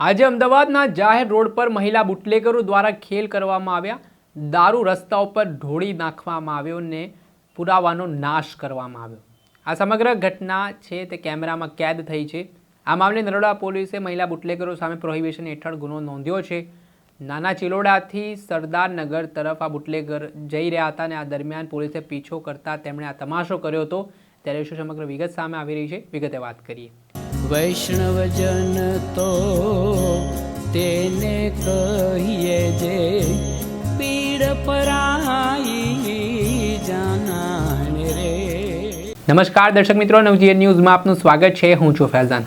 આજે અમદાવાદના જાહેર રોડ પર મહિલા બુટલેકરો દ્વારા ખેલ કરવામાં આવ્યા. દારૂ રસ્તા ઉપર ઢોળી નાખવામાં આવ્યો ને પુરાવાનો નાશ કરવામાં આવ્યો. આ સમગ્ર ઘટના છે તે કેમેરામાં કેદ થઈ છે. આ મામલે નરોડા પોલીસે મહિલા બુટલેકરો સામે પ્રોહિબિશન હેઠળ ગુનો નોંધ્યો છે. નાના ચિલોડાથી સરદારનગર તરફ આ બુટલેગર જઈ રહ્યા હતા અને આ દરમિયાન પોલીસે પીછો કરતા તેમણે આ તમાશો કર્યો હતો. ત્યારે વિશે સમગ્ર વિગત સામે આવી રહી છે. વિગતે વાત કરીએ. વૈષ્ણવજન તો તેને કહીએ જે પીડ પરાઈ જાનાને રે. નમસ્કાર દર્શક મિત્રો, નવજીવન ન્યૂઝમાં આપનું સ્વાગત છે. હું છું ફૈઝાન.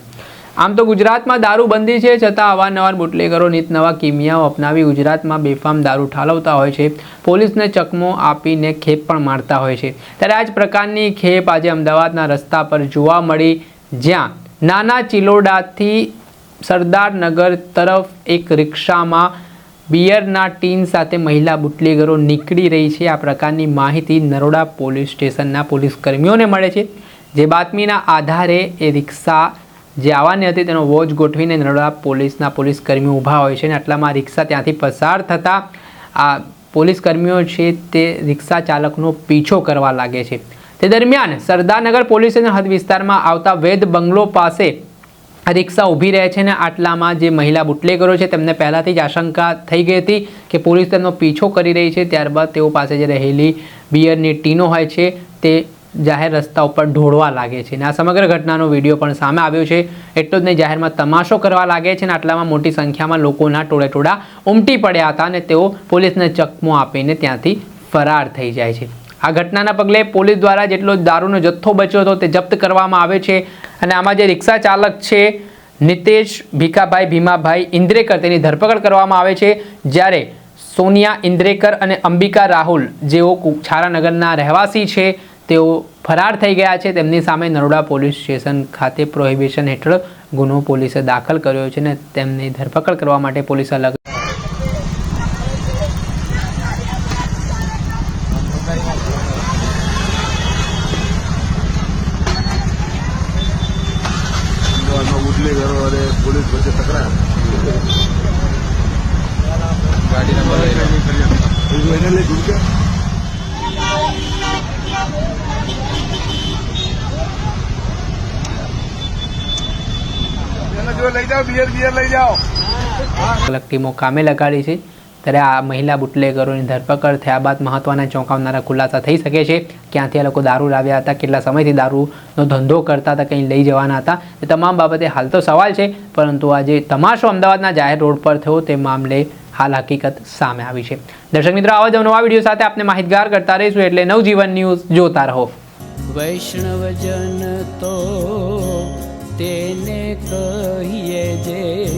આમ તો ગુજરાતમાં દારૂબંધી છે, છતાં અવારનવાર બુટલેગરો નીત નવા કિમિયાઓ અપનાવી ગુજરાતમાં બેફામ દારૂ ઠાલવતા હોય છે. પોલીસને ચકમો આપીને ખેપ પણ મારતા હોય છે. ત્યારે આ જ પ્રકારની ખેપ આજે અમદાવાદના રસ્તા પર જોવા મળી. જ્યાં નાના ચિલોડાથી સરદારનગર તરફ એક રિક્ષામાં બિયરના ટીન સાથે મહિલા બુટલેગરો નીકળી રહી છે. આ પ્રકારની માહિતી નરોડા પોલીસ સ્ટેશનના પોલીસ કર્મીઓને મળે છે. જે બાતમીના આધારે એ રિક્ષા જે આવવાની હતી તેનો વોચ ગોઠવીને નરોડા પોલીસના પોલીસ કર્મીઓ ઊભા હોય છે અને આટલામાં રિક્ષા ત્યાંથી પસાર થતાં આ પોલીસ કર્મીઓ છે તે રિક્ષા ચાલકનો પીછો કરવા લાગે છે. તે દરમિયાન સરદારનગર પોલીસના હદ વિસ્તારમાં આવતા વેદ બંગલો પાસે રિક્ષા ઊભી રહે છે ને આટલામાં જે મહિલા બુટલેગરો છે તેમને પહેલાંથી જ આશંકા થઈ ગઈ હતી કે પોલીસ તેમનો પીછો કરી રહી છે. ત્યારબાદ તેઓ પાસે જે રહેલી બિયરની ટીનો હોય છે તે જાહેર રસ્તા ઉપર ઢોળવા લાગે છે અને આ સમગ્ર ઘટનાનો વીડિયો પણ સામે આવ્યો છે. એટલો જ નહીં, જાહેરમાં તમાશો કરવા લાગે છે અને આટલામાં મોટી સંખ્યામાં લોકોના ટોળે ટોળા ઉમટી પડ્યા હતા અને તેઓ પોલીસને ચકમો આપીને ત્યાંથી ફરાર થઈ જાય છે. આ ઘટનાના પગલે પોલીસ દ્વારા જેટલો દારૂનો જથ્થો બચ્યો હતો તે જપ્ત કરવામાં આવે છે. અને આમાં જે રિક્ષા ચાલક છે, નિતેશ ભીખાભાઈ ભીમાભાઈ ઇન્દ્રેકર તેની ધરપકડ કરવામાં આવે છે. જ્યારે સોનિયા ઇન્દ્રેકર અને અંબિકા રાહુલ, જેઓ છારાનગરના રહેવાસી છે, તેઓ ફરાર થઈ ગયા છે. તેમની સામે નરોડા પોલીસ સ્ટેશન ખાતે પ્રોહિબિશન હેઠળ ગુનો પોલીસે દાખલ કર્યો છે અને તેમની ધરપકડ કરવા માટે પોલીસ અલગ બુટલેગરો અને પોલીસ વચ્ચે તકરાર. એને લઈ ગુડકે જો લઈ જાઓ બિયર બિયર લઈ જાઓ. અલગ ટીમો કામે લગાડી છે. ત્યારે આ મહિલા બુટલેગરોની ધરપકડ થયા બાદ મહત્વના ચોંકાવનારા ખુલાસા થઈ શકે છે. ક્યાંથી આ લોકો દારૂ લાવ્યા હતા, કેટલા સમયથી દારૂનો ધંધો કરતા હતા, કંઈ લઈ જવાના હતા, એ તમામ બાબતે હાલ તો સવાલ છે. પરંતુ આજે તમાશો અમદાવાદના જાહેર રોડ પર થયો તે મામલે હાલ હકીકત સામે આવી છે. દર્શક મિત્રો, આવા જ નવા વીડિયો સાથે આપને માહિતગાર કરતા રહીશું એટલે નવજીવન ન્યૂઝ જોતા રહો. વૈષ્ણવજન તો તેને કહીએ જે